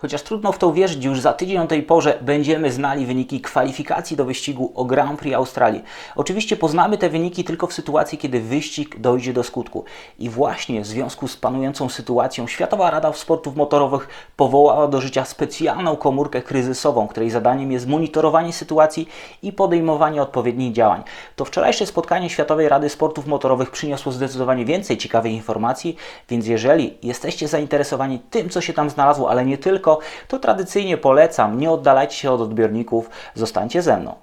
Chociaż trudno w to uwierzyć, już za tydzień o tej porze będziemy znali wyniki kwalifikacji do wyścigu o Grand Prix Australii. Oczywiście poznamy te wyniki tylko w sytuacji, kiedy wyścig dojdzie do skutku. I właśnie w związku z panującą sytuacją Światowa Rada Sportów Motorowych powołała do życia specjalną komórkę kryzysową, której zadaniem jest monitorowanie sytuacji i podejmowanie odpowiednich działań. To wczorajsze spotkanie Światowej Rady Sportów Motorowych przyniosło zdecydowanie więcej ciekawych informacji, więc jeżeli jesteście zainteresowani tym, co się tam znalazło, ale nie tylko, to tradycyjnie polecam, nie oddalajcie się od odbiorników, zostańcie ze mną.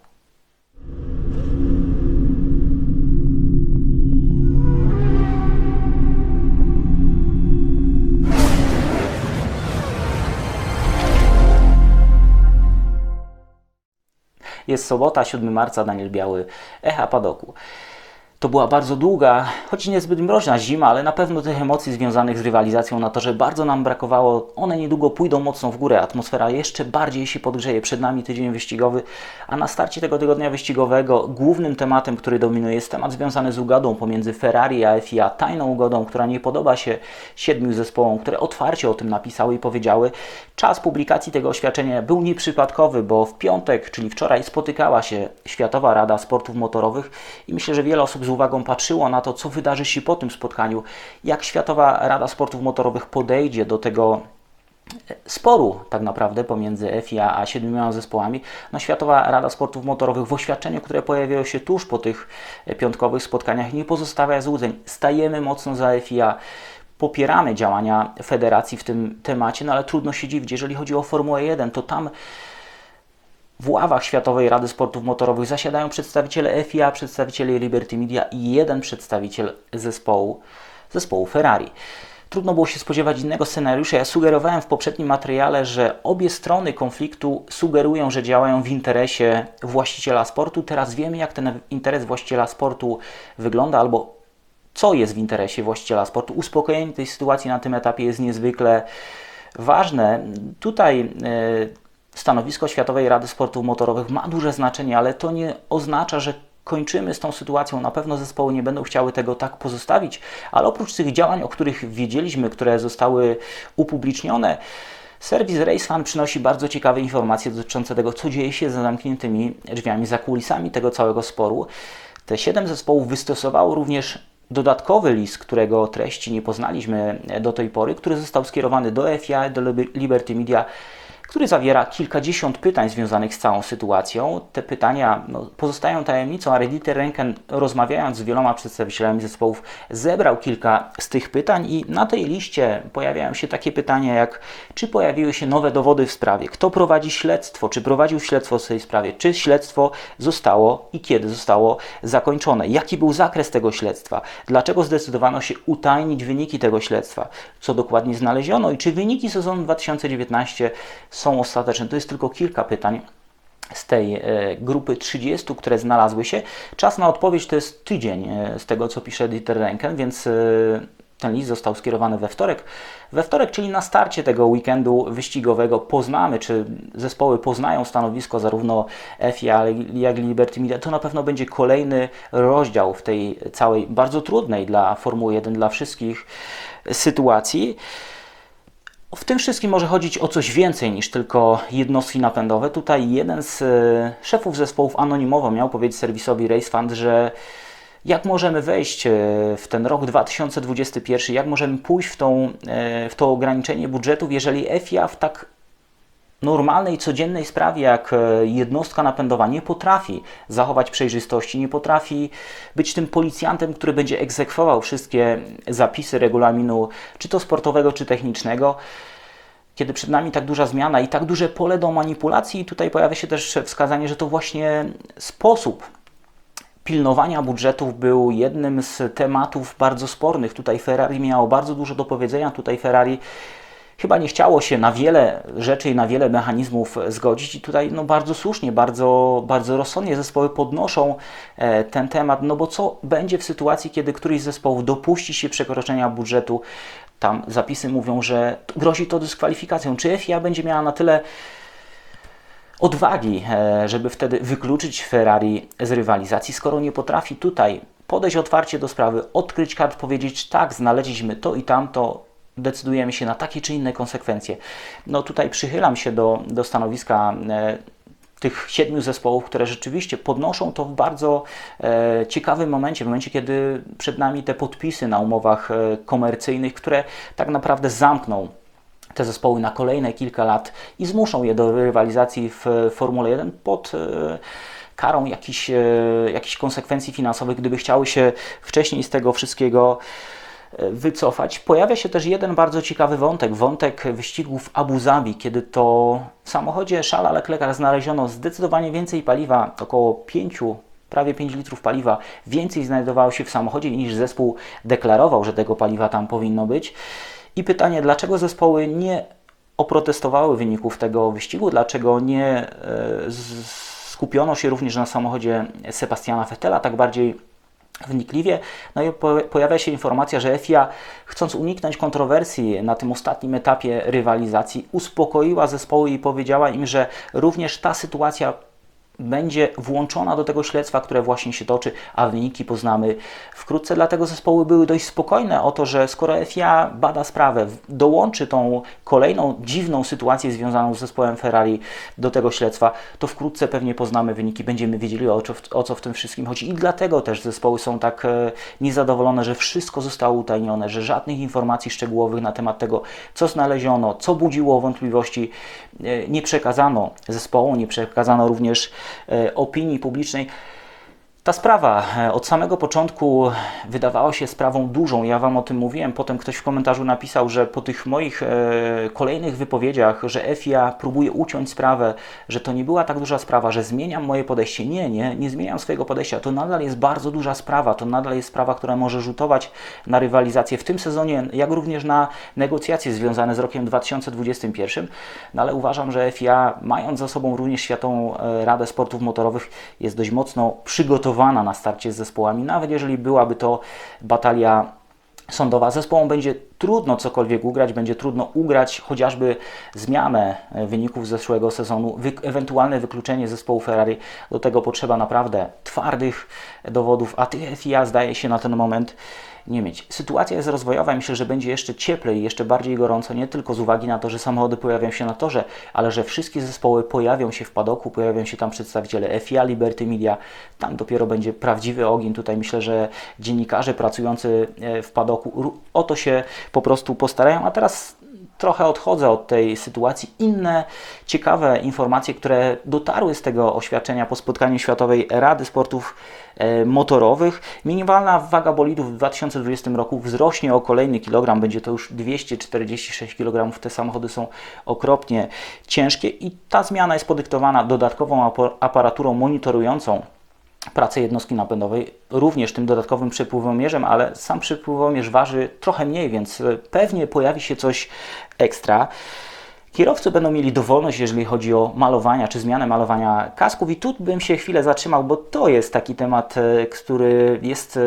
Jest sobota, 7 marca, Daniel Biały, Echa Padoku. To była bardzo długa, choć niezbyt mroźna zima, ale na pewno tych emocji związanych z rywalizacją na torze bardzo nam brakowało. One niedługo pójdą mocno w górę, atmosfera jeszcze bardziej się podgrzeje. Przed nami tydzień wyścigowy, a na starcie tego tygodnia wyścigowego głównym tematem, który dominuje, jest temat związany z ugodą pomiędzy Ferrari a FIA. Tajną ugodą, która nie podoba się siedmiu zespołom, które otwarcie o tym napisały i powiedziały. Czas publikacji tego oświadczenia był nieprzypadkowy, bo w piątek, czyli wczoraj, spotykała się Światowa Rada Sportów Motorowych i myślę, że wiele osób z uwagą patrzyło na to, co wydarzy się po tym spotkaniu, jak Światowa Rada Sportów Motorowych podejdzie do tego sporu tak naprawdę pomiędzy FIA a siedmioma zespołami. No, Światowa Rada Sportów Motorowych w oświadczeniu, które pojawiło się tuż po tych piątkowych spotkaniach, nie pozostawia złudzeń. Stajemy mocno za FIA popieramy działania federacji w tym temacie, no ale trudno się dziwić, jeżeli chodzi o Formułę 1, to tam w ławach Światowej Rady Sportów Motorowych zasiadają przedstawiciele FIA, przedstawiciele Liberty Media i jeden przedstawiciel zespołu, zespołu Ferrari. Trudno było się spodziewać innego scenariusza. Ja sugerowałem w poprzednim materiale, że obie strony konfliktu sugerują, że działają w interesie właściciela sportu. Teraz wiemy, jak ten interes właściciela sportu wygląda, albo co jest w interesie właściciela sportu. Uspokojenie tej sytuacji na tym etapie jest niezwykle ważne. Tutaj e, stanowisko Światowej Rady Sportów Motorowych ma duże znaczenie, ale to nie oznacza, że kończymy z tą sytuacją. Na pewno zespoły nie będą chciały tego tak pozostawić, ale oprócz tych działań, o których wiedzieliśmy, które zostały upublicznione, Serwis RaceFan przynosi bardzo ciekawe informacje dotyczące tego, co dzieje się za zamkniętymi drzwiami, za kulisami tego całego sporu. Te siedem zespołów wystosowało również dodatkowy list, którego treści nie poznaliśmy do tej pory, który został skierowany do FIA, do Liberty Media który zawiera kilkadziesiąt pytań związanych z całą sytuacją. Te pytania no, pozostają tajemnicą, a Rediter Renken, rozmawiając z wieloma przedstawicielami zespołów, zebrał kilka z tych pytań i na tej liście pojawiają się takie pytania jak czy pojawiły się nowe dowody w sprawie, kto prowadzi śledztwo, czy prowadził śledztwo w tej sprawie, czy śledztwo zostało i kiedy zostało zakończone, jaki był zakres tego śledztwa, dlaczego zdecydowano się utajnić wyniki tego śledztwa, co dokładnie znaleziono i czy wyniki sezonu 2019 są ostateczne. To jest tylko kilka pytań z tej e, grupy 30, które znalazły się. Czas na odpowiedź to jest tydzień e, z tego, co pisze Dieter Renken, więc e, ten list został skierowany we wtorek. We wtorek, czyli na starcie tego weekendu wyścigowego, poznamy, czy zespoły poznają stanowisko zarówno FIA, jak i Liberty Media. To na pewno będzie kolejny rozdział w tej całej bardzo trudnej dla Formuły 1, dla wszystkich sytuacji. W tym wszystkim może chodzić o coś więcej niż tylko jednostki napędowe. Tutaj jeden z e, szefów zespołów anonimowo miał powiedzieć serwisowi Race Fund, że jak możemy wejść e, w ten rok 2021, jak możemy pójść w, tą, e, w to ograniczenie budżetów, jeżeli FIA w tak normalnej, codziennej sprawie, jak e, jednostka napędowa nie potrafi zachować przejrzystości, nie potrafi być tym policjantem, który będzie egzekwował wszystkie zapisy regulaminu, czy to sportowego, czy technicznego, kiedy przed nami tak duża zmiana i tak duże pole do manipulacji, tutaj pojawia się też wskazanie, że to właśnie sposób pilnowania budżetów był jednym z tematów bardzo spornych. Tutaj Ferrari miało bardzo dużo do powiedzenia, tutaj Ferrari chyba nie chciało się na wiele rzeczy i na wiele mechanizmów zgodzić i tutaj no, bardzo słusznie, bardzo, bardzo rozsądnie zespoły podnoszą e, ten temat, no bo co będzie w sytuacji, kiedy któryś z zespołów dopuści się przekroczenia budżetu, tam zapisy mówią, że grozi to dyskwalifikacją. Czy FIA będzie miała na tyle odwagi, e, żeby wtedy wykluczyć Ferrari z rywalizacji, skoro nie potrafi tutaj podejść otwarcie do sprawy, odkryć kart, powiedzieć tak, znaleźliśmy to i tamto, decydujemy się na takie czy inne konsekwencje. No tutaj przychylam się do, do stanowiska e, tych siedmiu zespołów, które rzeczywiście podnoszą to w bardzo e, ciekawym momencie, w momencie, kiedy przed nami te podpisy na umowach e, komercyjnych, które tak naprawdę zamkną te zespoły na kolejne kilka lat i zmuszą je do rywalizacji w Formule 1 pod e, karą jakichś, e, jakichś konsekwencji finansowych, gdyby chciały się wcześniej z tego wszystkiego wycofać. Pojawia się też jeden bardzo ciekawy wątek, wątek wyścigów Abu Zabi, kiedy to w samochodzie Szala Leclerca znaleziono zdecydowanie więcej paliwa, około 5 prawie 5 litrów paliwa więcej znajdowało się w samochodzie niż zespół deklarował, że tego paliwa tam powinno być. I pytanie, dlaczego zespoły nie oprotestowały wyników tego wyścigu, dlaczego nie e, skupiono się również na samochodzie Sebastiana Vettela, tak bardziej wnikliwie. No i pojawia się informacja, że FIA, chcąc uniknąć kontrowersji na tym ostatnim etapie rywalizacji, uspokoiła zespoły i powiedziała im, że również ta sytuacja będzie włączona do tego śledztwa, które właśnie się toczy, a wyniki poznamy wkrótce. Dlatego zespoły były dość spokojne o to, że skoro FIA bada sprawę, dołączy tą kolejną dziwną sytuację związaną z zespołem Ferrari do tego śledztwa, to wkrótce pewnie poznamy wyniki, będziemy wiedzieli o co, o co w tym wszystkim chodzi. I dlatego też zespoły są tak e, niezadowolone, że wszystko zostało utajnione, że żadnych informacji szczegółowych na temat tego, co znaleziono, co budziło wątpliwości, e, nie przekazano zespołu, nie przekazano również opinii publicznej. Ta sprawa e, od samego początku wydawała się sprawą dużą. Ja Wam o tym mówiłem. Potem ktoś w komentarzu napisał, że po tych moich e, kolejnych wypowiedziach, że FIA próbuje uciąć sprawę, że to nie była tak duża sprawa, że zmieniam moje podejście. Nie, nie, nie zmieniam swojego podejścia. To nadal jest bardzo duża sprawa. To nadal jest sprawa, która może rzutować na rywalizację w tym sezonie, jak również na negocjacje związane z rokiem 2021. No ale uważam, że FIA, mając za sobą również Światową e, Radę Sportów Motorowych, jest dość mocno przygotowana na starcie z zespołami, nawet jeżeli byłaby to batalia sądowa. Zespołom będzie trudno cokolwiek ugrać, będzie trudno ugrać chociażby zmianę e, wyników zeszłego sezonu, wy ewentualne wykluczenie zespołu Ferrari. Do tego potrzeba naprawdę twardych dowodów, a tych FIA zdaje się na ten moment nie mieć. Sytuacja jest rozwojowa myślę, że będzie jeszcze cieplej, jeszcze bardziej gorąco, nie tylko z uwagi na to, że samochody pojawią się na torze, ale że wszystkie zespoły pojawią się w padoku, pojawią się tam przedstawiciele FIA, Liberty Media, tam dopiero będzie prawdziwy ogień. Tutaj myślę, że dziennikarze pracujący e, w padoku o to się po prostu postarają, a teraz trochę odchodzę od tej sytuacji. Inne ciekawe informacje, które dotarły z tego oświadczenia po spotkaniu Światowej Rady Sportów e, Motorowych. Minimalna waga bolidów w 2020 roku wzrośnie o kolejny kilogram, będzie to już 246 kg. Te samochody są okropnie ciężkie i ta zmiana jest podyktowana dodatkową aparaturą monitorującą pracę jednostki napędowej, również tym dodatkowym przepływomierzem, ale sam przepływomierz waży trochę mniej, więc e, pewnie pojawi się coś ekstra. Kierowcy będą mieli dowolność, jeżeli chodzi o malowania czy zmianę malowania kasków, i tu bym się chwilę zatrzymał, bo to jest taki temat, e, który jest e,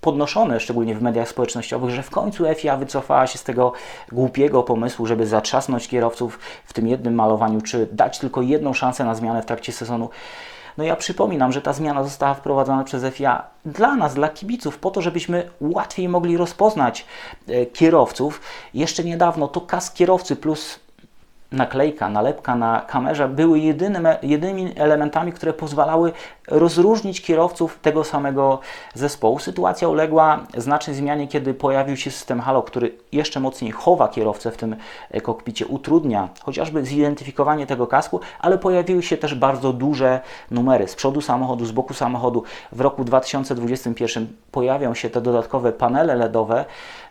podnoszony, szczególnie w mediach społecznościowych, że w końcu FIA wycofała się z tego głupiego pomysłu, żeby zatrzasnąć kierowców w tym jednym malowaniu, czy dać tylko jedną szansę na zmianę w trakcie sezonu. No ja przypominam, że ta zmiana została wprowadzona przez FIA dla nas, dla kibiców, po to, żebyśmy łatwiej mogli rozpoznać e, kierowców. Jeszcze niedawno to kas kierowcy plus naklejka, nalepka na kamerze były jedynym, jedynymi elementami, które pozwalały rozróżnić kierowców tego samego zespołu. Sytuacja uległa znacznej zmianie, kiedy pojawił się system Halo, który jeszcze mocniej chowa kierowcę w tym e, kokpicie, utrudnia chociażby zidentyfikowanie tego kasku, ale pojawiły się też bardzo duże numery z przodu samochodu, z boku samochodu. W roku 2021 pojawią się te dodatkowe panele LEDowe,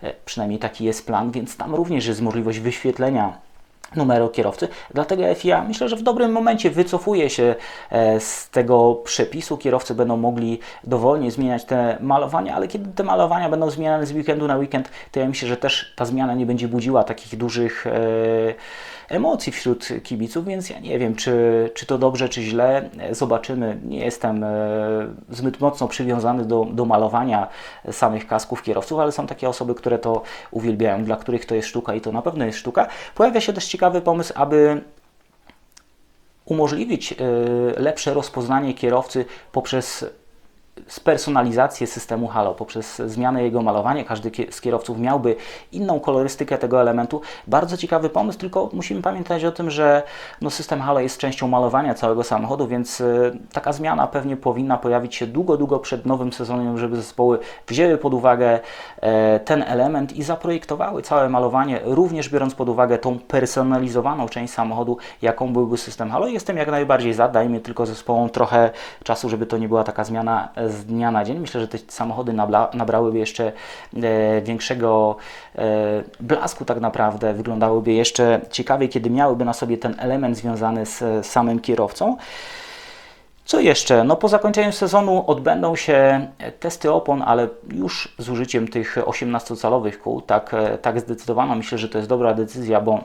e, przynajmniej taki jest plan, więc tam również jest możliwość wyświetlenia numeru kierowcy. Dlatego FIA myślę, że w dobrym momencie wycofuje się e, z tego przepisu. Kierowcy będą mogli dowolnie zmieniać te malowania, ale kiedy te malowania będą zmieniane z weekendu na weekend, to ja myślę, że też ta zmiana nie będzie budziła takich dużych e, emocji wśród kibiców, więc ja nie wiem, czy, czy to dobrze, czy źle. Zobaczymy. Nie jestem e, zbyt mocno przywiązany do, do malowania samych kasków kierowców, ale są takie osoby, które to uwielbiają, dla których to jest sztuka i to na pewno jest sztuka. Pojawia się też ciekawy pomysł, aby umożliwić e, lepsze rozpoznanie kierowcy poprzez spersonalizację systemu Halo poprzez zmianę jego malowania. Każdy z kierowców miałby inną kolorystykę tego elementu. Bardzo ciekawy pomysł, tylko musimy pamiętać o tym, że no, system Halo jest częścią malowania całego samochodu, więc y, taka zmiana pewnie powinna pojawić się długo, długo przed nowym sezonem, żeby zespoły wzięły pod uwagę e, ten element i zaprojektowały całe malowanie, również biorąc pod uwagę tą personalizowaną część samochodu, jaką byłby system Halo. Jestem jak najbardziej za, dajmy tylko zespołom trochę czasu, żeby to nie była taka zmiana z dnia na dzień. Myślę, że te samochody nabrałyby jeszcze e, większego e, blasku tak naprawdę, wyglądałyby jeszcze ciekawiej, kiedy miałyby na sobie ten element związany z samym kierowcą. Co jeszcze? No po zakończeniu sezonu odbędą się testy opon, ale już z użyciem tych 18-calowych kół. Tak, tak zdecydowano. Myślę, że to jest dobra decyzja, bo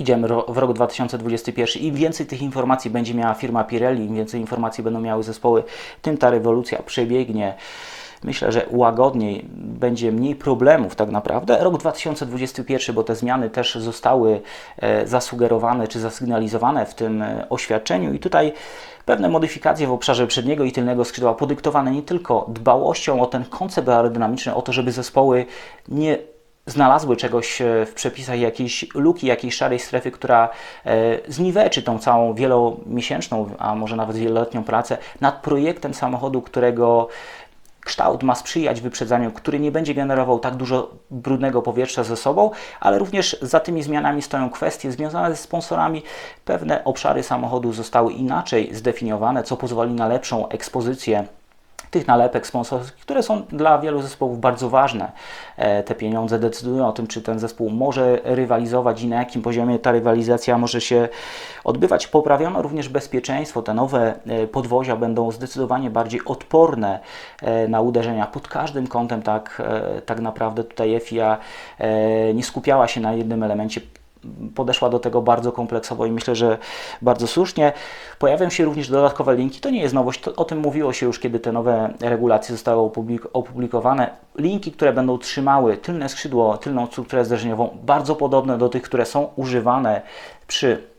Idziemy w rok 2021 i im więcej tych informacji będzie miała firma Pirelli, im więcej informacji będą miały zespoły, tym ta rewolucja przebiegnie. Myślę, że łagodniej, będzie mniej problemów tak naprawdę. Rok 2021, bo te zmiany też zostały e, zasugerowane czy zasygnalizowane w tym e, oświadczeniu i tutaj pewne modyfikacje w obszarze przedniego i tylnego skrzydła podyktowane nie tylko dbałością o ten koncept aerodynamiczny, o to, żeby zespoły nie znalazły czegoś e, w przepisach, jakiejś luki, jakiejś szarej strefy, która e, zniweczy tą całą wielomiesięczną, a może nawet wieloletnią pracę nad projektem samochodu, którego kształt ma sprzyjać wyprzedzaniu, który nie będzie generował tak dużo brudnego powietrza ze sobą, ale również za tymi zmianami stoją kwestie związane ze sponsorami. Pewne obszary samochodu zostały inaczej zdefiniowane, co pozwoli na lepszą ekspozycję tych nalepek sponsorskich, które są dla wielu zespołów bardzo ważne. E, te pieniądze decydują o tym, czy ten zespół może rywalizować i na jakim poziomie ta rywalizacja może się odbywać. Poprawiono również bezpieczeństwo. Te nowe e, podwozia będą zdecydowanie bardziej odporne e, na uderzenia pod każdym kątem. Tak, tak naprawdę tutaj FIA nie skupiała się na jednym elemencie podeszła do tego bardzo kompleksowo i myślę, że bardzo słusznie. Pojawią się również dodatkowe linki. To nie jest nowość, to, o tym mówiło się już, kiedy te nowe regulacje zostały opublik opublikowane. Linki, które będą trzymały tylne skrzydło, tylną strukturę zderzeniową, bardzo podobne do tych, które są używane przy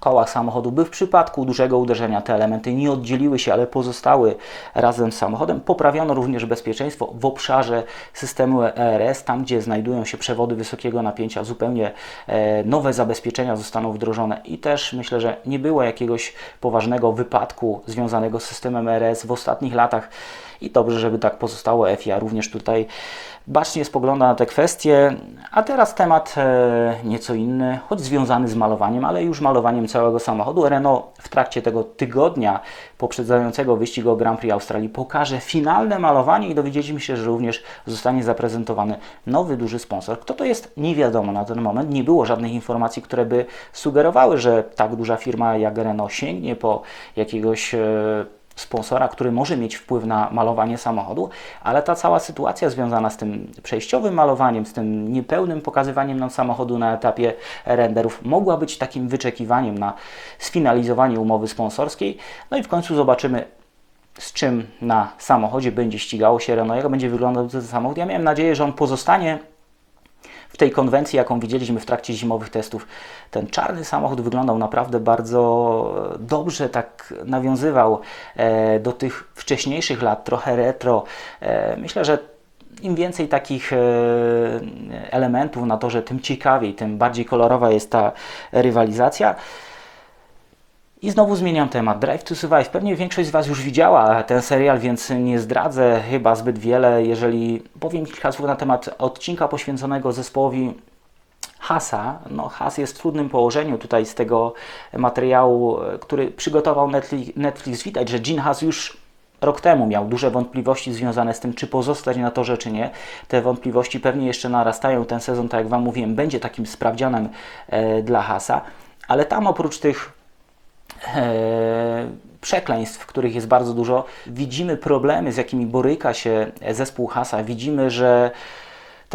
kołach samochodu, by w przypadku dużego uderzenia te elementy nie oddzieliły się, ale pozostały razem z samochodem. Poprawiono również bezpieczeństwo w obszarze systemu ERS, tam gdzie znajdują się przewody wysokiego napięcia, zupełnie e, nowe zabezpieczenia zostaną wdrożone i też myślę, że nie było jakiegoś poważnego wypadku związanego z systemem ERS w ostatnich latach i dobrze, żeby tak pozostało. FIA również tutaj bacznie spogląda na te kwestie. A teraz temat e, nieco inny, choć związany z malowaniem, ale już malowaniem całego samochodu. Renault w trakcie tego tygodnia poprzedzającego wyścig o Grand Prix Australii pokaże finalne malowanie i dowiedzieliśmy się, że również zostanie zaprezentowany nowy duży sponsor. Kto to jest, nie wiadomo na ten moment. Nie było żadnych informacji, które by sugerowały, że tak duża firma jak Renault sięgnie po jakiegoś e, sponsora, który może mieć wpływ na malowanie samochodu, ale ta cała sytuacja związana z tym przejściowym malowaniem, z tym niepełnym pokazywaniem nam samochodu na etapie renderów mogła być takim wyczekiwaniem na sfinalizowanie umowy sponsorskiej. No i w końcu zobaczymy, z czym na samochodzie będzie ścigało się Renault, jak będzie wyglądał ten samochód. Ja miałem nadzieję, że on pozostanie w tej konwencji, jaką widzieliśmy w trakcie zimowych testów, ten czarny samochód wyglądał naprawdę bardzo dobrze, tak nawiązywał e, do tych wcześniejszych lat, trochę retro. E, myślę, że im więcej takich e, elementów na torze, tym ciekawiej, tym bardziej kolorowa jest ta rywalizacja. I znowu zmieniam temat. Drive to Survive. Pewnie większość z Was już widziała ten serial, więc nie zdradzę chyba zbyt wiele. Jeżeli powiem kilka słów na temat odcinka poświęconego zespołowi Hasa. No, Has jest w trudnym położeniu tutaj z tego materiału, który przygotował Netflix. Widać, że Gene Has już rok temu miał duże wątpliwości związane z tym, czy pozostać na torze, czy nie. Te wątpliwości pewnie jeszcze narastają. Ten sezon, tak jak Wam mówiłem, będzie takim sprawdzianem e, dla Hasa. Ale tam oprócz tych przekleństw, których jest bardzo dużo, widzimy problemy, z jakimi boryka się zespół Hasa. Widzimy, że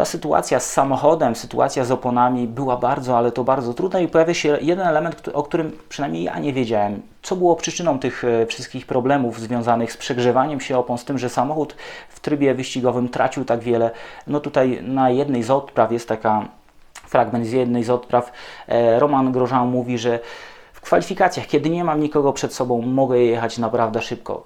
ta sytuacja z samochodem, sytuacja z oponami była bardzo, ale to bardzo trudna i pojawia się jeden element, o którym przynajmniej ja nie wiedziałem. Co było przyczyną tych e, wszystkich problemów związanych z przegrzewaniem się opon, z tym, że samochód w trybie wyścigowym tracił tak wiele. No tutaj na jednej z odpraw jest taka fragment z jednej z odpraw. E, Roman Grożan mówi, że w kwalifikacjach, kiedy nie mam nikogo przed sobą, mogę jechać naprawdę szybko.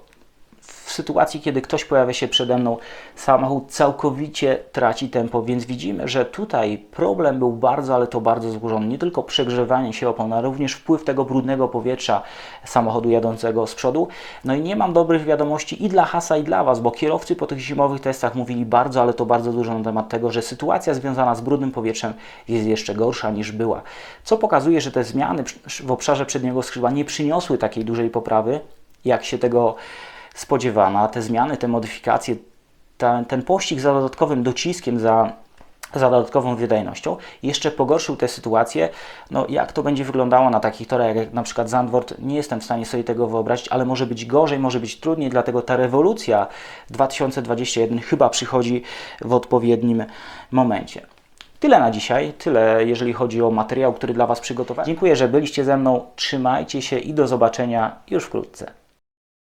Sytuacji, kiedy ktoś pojawia się przede mną, samochód całkowicie traci tempo, więc widzimy, że tutaj problem był bardzo, ale to bardzo złożony. Nie tylko przegrzewanie się opon, ale również wpływ tego brudnego powietrza samochodu jadącego z przodu. No i nie mam dobrych wiadomości i dla Hasa, i dla Was, bo kierowcy po tych zimowych testach mówili bardzo, ale to bardzo dużo na temat tego, że sytuacja związana z brudnym powietrzem jest jeszcze gorsza niż była. Co pokazuje, że te zmiany w obszarze przedniego skrzydła nie przyniosły takiej dużej poprawy, jak się tego spodziewano. A te zmiany, te modyfikacje, ten, ten pościg za dodatkowym dociskiem, za za dodatkową wydajnością, jeszcze pogorszył tę sytuację. No, jak to będzie wyglądało na takich torach, jak na przykład Zandvoort, nie jestem w stanie sobie tego wyobrazić, ale może być gorzej, może być trudniej, dlatego ta rewolucja 2021 chyba przychodzi w odpowiednim momencie. Tyle na dzisiaj, tyle jeżeli chodzi o materiał, który dla Was przygotowałem. Dziękuję, że byliście ze mną, trzymajcie się i do zobaczenia już wkrótce.